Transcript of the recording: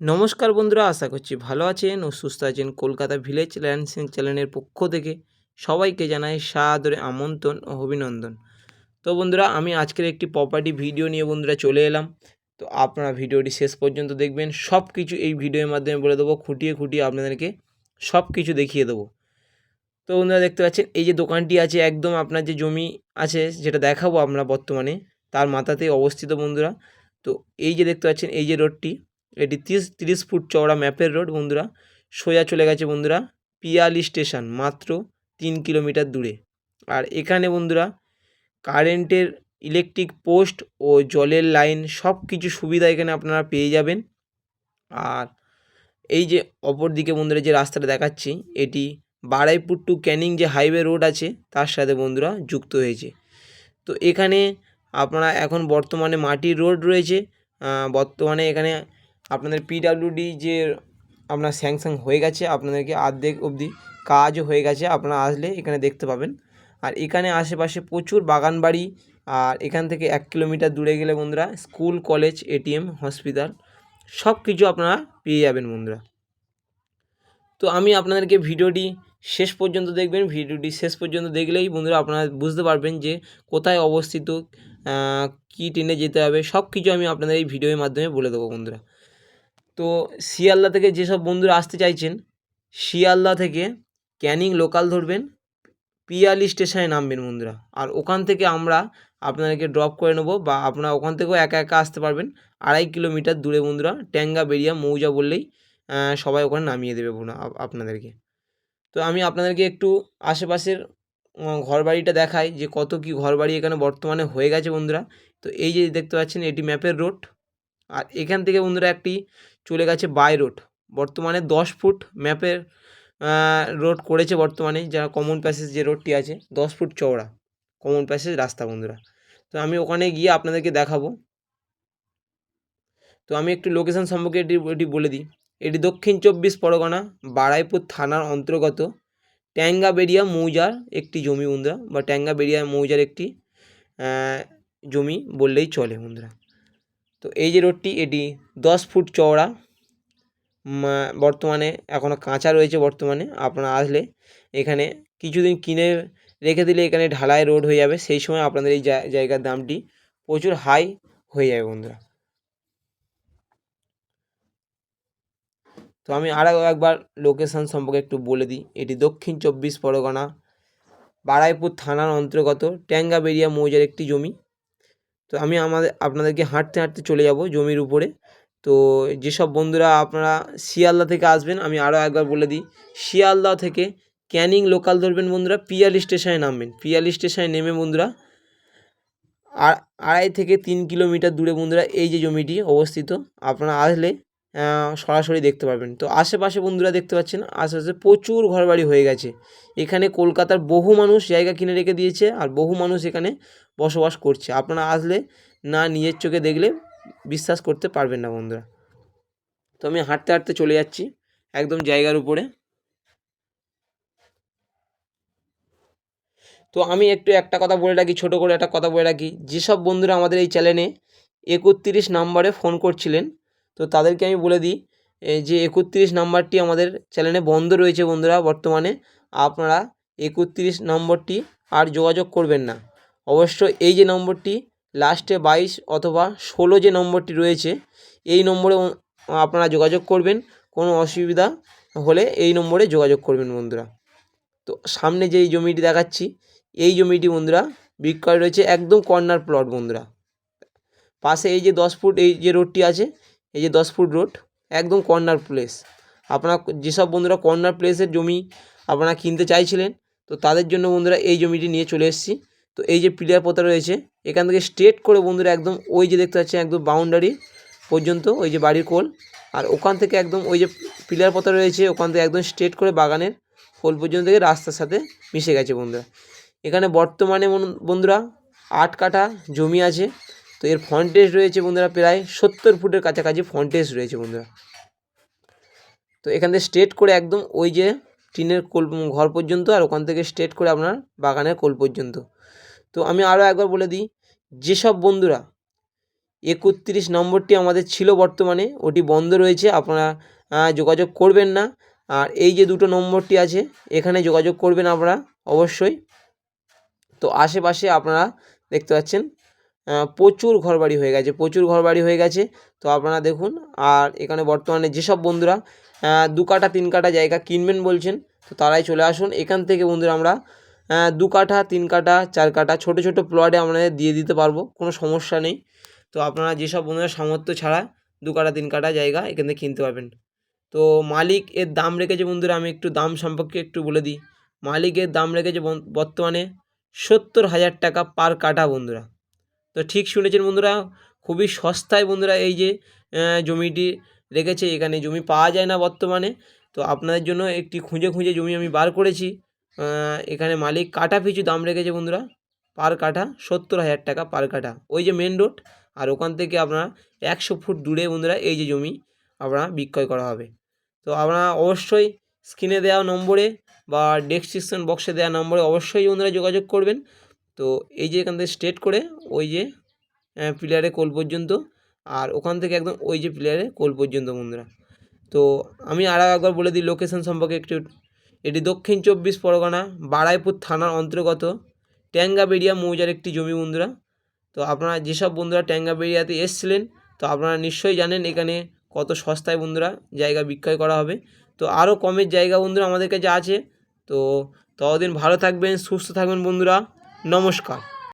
নমস্কার বন্ধুরা, আশা করছি ভালো আছেন ও সুস্থ আছেন। কলকাতা ভিলেজ ল্যান্ডসেন চ্যানেলের পক্ষ থেকে সবাইকে জানাই সাদরে আমন্ত্রণ ও অভিনন্দন। তো বন্ধুরা, আমি আজকের একটি প্রপার্টি ভিডিও নিয়ে বন্ধুরা চলে এলাম। তো আপনারা ভিডিওটি শেষ পর্যন্ত দেখবেন। সব কিছু এই ভিডিওর মাধ্যমে বলে দেবো, খুঁটিয়ে খুঁটিয়ে আপনাদেরকে সব কিছু দেখিয়ে দেবো। তো বন্ধুরা, দেখতে পাচ্ছেন, এই যে দোকানটি আছে, একদম আপনার যে জমি আছে যেটা দেখাবো আমরা বর্তমানে, তার মাথাতেই অবস্থিত বন্ধুরা। তো এই যে দেখতে পাচ্ছেন, এই যে রোডটি এটি তিরিশ তিরিশ ফুট চওড়া ম্যাপের রোড, বন্ধুরা, সোজা চলে গেছে, বন্ধুরা, পিয়ালি স্টেশন, মাত্র তিন কিলোমিটার দূরে। আর এখানে, বন্ধুরা, কারেন্টের ইলেকট্রিক পোস্ট ও জলের লাইন সব কিছু সুবিধা এখানে আপনারা পেয়ে যাবেন। আর এই যে অপর দিকে, বন্ধুরা, যে রাস্তাটা দেখাচ্ছি, এটি বারাইপুর টু ক্যানিং যে হাইওয়ে রোড আছে, তার সাথে, বন্ধুরা, যুক্ত হয়েছে। তো এখানে আপনারা এখন বর্তমানে মাটির রোড রয়েছে বর্তমানে এখানে আপনাদের পিডাব্লিউডি যে আপনার স্যাংশন হয়ে গেছে, আপনাদেরকে অর্ধেক অবধি কাজও হয়ে গেছে, আপনারা আসলে এখানে দেখতে পাবেন। আর এখানে আশেপাশে প্রচুর বাগান বাড়ি আর এখান থেকে এক কিলোমিটার দূরে গেলে বন্ধুরা স্কুল, কলেজ এটিএম হসপিটাল সব কিছু আপনারা পেয়ে যাবেন বন্ধুরা। তো আমি আপনাদেরকে ভিডিওটি শেষ পর্যন্ত দেখবেন, ভিডিওটি শেষ পর্যন্ত দেখলেই বন্ধুরা আপনারা বুঝতে পারবেন যে কোথায় অবস্থিত কী ট্রেনে যেতে হবে সব কিছু আমি আপনাদের এই ভিডিওর মাধ্যমে বলে দেবো বন্ধুরা। তো শিয়ালদা থেকে যেসব বন্ধুরা আসতে চাইছেন, শিয়ালদা থেকে ক্যানিং লোকাল ধরবেন, পিয়ালি স্টেশনে নামবেন বন্ধুরা। আর ওখান থেকে আমরা আপনাদেরকে ড্রপ করে নেব বা আপনারা ওখান থেকেও একা একা আসতে পারবেন। আড়াই কিলোমিটার দূরে বন্ধুরা, ট্যাঙ্গা বেরিয়া মৌজা বললেই সবাই ওখানে নামিয়ে দেবে বন্ধুরা আপনাদেরকে। তো আমি আপনাদেরকে একটু আশেপাশের ঘরবাড়িটা দেখাই যে কত কি ঘরবাড়ি এখানে বর্তমানে হয়ে গেছে বন্ধুরা। তো এই যে দেখতে পাচ্ছেন, এটি ম্যাপের রোড। আর এখান থেকে বন্ধুরা একটি চলে গেছে বাই রোড বর্তমানে দশ ফুট ম্যাপের রোড করেছে বর্তমানে যারা কমন প্যাসেজ যে রোডটি আছে, দশ ফুট চওড়া কমন প্যাসেজ রাস্তা বন্ধুরা। তো আমি ওখানে গিয়ে আপনাদেরকে দেখাবো। তো আমি একটু লোকেশন সম্পর্কে এটি এটি বলে দিই। এটি দক্ষিণ চব্বিশ পরগনা, বারাইপুর থানার অন্তর্গত ট্যাঙ্গাবেরিয়া মৌজার একটি জমি বন্ধুরা, বা ট্যাঙ্গাবেরিয়া মৌজার একটি জমি বললেই চলে বন্ধুরা। তো এই যে রোডটি, এটি দশ ফুট চওড়া। বর্তমানে এখনও কাঁচা রয়েছে বর্তমানে। আপনারা আসলে এখানে কিছুদিন কিনে রেখে দিলে এখানে ঢালাই রোড হয়ে যাবে। সেই সময় আপনাদের এই জায়- জায়গার দামটি প্রচুর হাই হয়ে যাবে বন্ধুরা। তো আমি আরও একবার লোকেশন সম্পর্কে একটু বলে দিই। এটি দক্ষিণ চব্বিশ পরগনা, বারাইপুর থানার অন্তর্গত ট্যাঙ্গাবেরিয়া মৌজার একটি জমি। তো আমি আমাদের, আপনাদেরকে হাঁটতে হাঁটতে চলে যাব জমির উপরে। তো যেসব বন্ধুরা আপনারা শিয়ালদা থেকে আসবেন, আমি আরও একবার বলে দিই, শিয়ালদা থেকে ক্যানিং লোকাল ধরবেন বন্ধুরা, পিয়ালি স্টেশনে নামবেন। পিয়ালি স্টেশনে নেমে বন্ধুরা আড়াই থেকে তিন কিলোমিটার দূরে বন্ধুরা, এই যে জমিটি অবস্থিত, আপনারা আসলে সরাসরি দেখতে পারবেন। তো আশেপাশে বন্ধুরা দেখতে পাচ্ছেন, আশেপাশে প্রচুর ঘরবাড়ি হয়ে গেছে। এখানে কলকাতার বহু মানুষ জায়গা কিনে রেখে দিয়েছে আর বহু মানুষ এখানে বসবাস করছে। আপনারা আসলে না নিজের চোখে দেখলে বিশ্বাস করতে পারবেন না বন্ধুরা। তো আমি হাঁটতে হাঁটতে চলে যাচ্ছি, একদম জায়গার উপরে। তো আমি একটু একটা কথা বলে রাখি, ছোটো করে একটা কথা বলে রাখি। যেসব বন্ধুরা আমাদের এই চ্যানেলে একত্রিশ নাম্বারে ফোন করছিলেন তো তাদেরকে আমি বলে দিই যে একত্রিশ নাম্বারটি আমাদের চ্যানেলে বন্ধ রয়েছে বন্ধুরা বর্তমানে, আপনারা একত্রিশ নম্বরটি আর যোগাযোগ করবেন না। অবশ্য এই যে নম্বরটি, লাস্টে বাইশ অথবা ষোলো যে নম্বরটি রয়েছে, এই নম্বরে আপনারা যোগাযোগ করবেন, কোনো অসুবিধা হলে এই নম্বরে যোগাযোগ করবেন বন্ধুরা। তো সামনে যে জমিটি দেখাচ্ছি, এই জমিটি বন্ধুরা বিক্রয় রয়েছে একদম কর্নার প্লট বন্ধুরা। পাশে এই যে দশ ফুট এই যে রোডটি আছে এই যে দশ ফুট রোড, একদম কর্নার প্লেস আপনার যেসব বন্ধুরা কর্নার প্লেসের জমি আপনারা কিনতে চাইছিলেন, তো তাদের জন্য বন্ধুরা এই জমিটি নিয়ে চলে এসেছি। তো এই যে প্লেয়ার পোতা রয়েছে, এখান থেকে স্ট্রেট করে বন্ধুরা একদম ওই যে দেখতে পাচ্ছেন, একদম বাউন্ডারি পর্যন্ত, ওই যে বাড়ির কোল। আর ওখান থেকে একদম ওই যে পিলার পোতা রয়েছে, ওখান থেকে একদম স্ট্রেট করে বাগানের কোল পর্যন্ত থেকে রাস্তার সাথে মিশে গেছে বন্ধুরা। এখানে বর্তমানে বন্ধুরা আট কাঠা জমি আছে। তো এর ফন্টেজ রয়েছে বন্ধুরা প্রায় সত্তর ফুটের কাছাকাছি ফন্টেজ রয়েছে বন্ধুরা। তো এখান থেকে স্ট্রেট করে একদম ওই যে টিনের কোল ঘর পর্যন্ত আর ওখান থেকে স্ট্রেট করে আপনার বাগানের কোল পর্যন্ত। তো আমি আরও একবার বলে দিই, যেসব বন্ধুরা একত্রিশ নম্বরটি আমাদের ছিল বর্তমানে, ওটি বন্ধ রয়েছে, আপনারা যোগাযোগ করবেন না। আর এই যে দুটো নম্বরটি আছে, এখানে যোগাযোগ করবেন আপনারা অবশ্যই। তো আশেপাশে আপনারা দেখতে পাচ্ছেন প্রচুর ঘরবাড়ি হয়ে গেছে, প্রচুর ঘরবাড়ি হয়ে গেছে। তো আপনারা দেখুন, আর এখানে বর্তমানে যেসব বন্ধুরা দু কাঠা, তিন কাঠা জায়গা কিনবেন বলছেন, তো তারাই চলে আসুন। এখান থেকে বন্ধুরা আমরা দু কাঠা, তিন কাঠা, চার কাঠা, ছোটো ছোটো প্লটে আপনাদের দিয়ে দিতে পারব, কোনো সমস্যা নেই। তো আপনারা যেসব বন্ধুরা সামর্থ্য ছাড়া দু কাঠা, তিন কাঠা জায়গা এখান থেকে কিনতে পারবেন। তো মালিক এর দাম রেখেছে বন্ধুরা, আমি একটু দাম সম্পর্কে একটু বলে দিই। মালিকের দাম রেখেছে বর্তমানে সত্তর হাজার টাকা পার কাঠা বন্ধুরা। তো ঠিক শুনেছেন বন্ধুরা, খুবই সস্তায় বন্ধুরা এই যে জমিটি রেখেছে, এখানে জমি পাওয়া যায় না বর্তমানে। তো আপনাদের জন্য একটি খুঁজে খুঁজে জমি আমি বার করেছি। এখানে মালিক কাটা পিছু দাম রেখেছে বন্ধুরা, পার কাঠা সত্তর হাজার টাকা পার কাঠা। ওই যে মেন রোড আর ওখান থেকে আপনার একশো ফুট দূরে বন্ধুরা এই যে জমি আপনার বিক্রয় করা হবে। তো আপনারা অবশ্যই স্ক্রিনে দেওয়া নম্বরে বা ডেসক্রিপশন বক্সে দেওয়া নম্বরে অবশ্যই বন্ধুরা যোগাযোগ করবেন। তো এই যে এখান থেকে স্ট্রেট করে ওই যে প্লেয়ারে কোল পর্যন্ত, আর ওখান থেকে একদম ওই যে প্লেয়ারে কোল পর্যন্ত বন্ধুরা। তো আমি আর একবার বলে দিই লোকেশন সম্পর্কে একটু। এটি দক্ষিণ চব্বিশ পরগনা, বারাইপুর থানার অন্তর্গত ট্যাঙ্গাবেড়িয়া মৌজার একটি জমি বন্ধুরা। তো আপনারা যেসব বন্ধুরা ট্যাঙ্গাবেড়িয়াতে এসছিলেন, তো আপনারা নিশ্চয়ই জানেন এখানে কত সস্তায় বন্ধুরা জায়গা বিক্রয় করা হবে। তো আরও কমের জায়গা বন্ধুরা আমাদের কাছে আছে। তো ততদিন ভালো থাকবেন, সুস্থ থাকবেন বন্ধুরা। নমস্কার।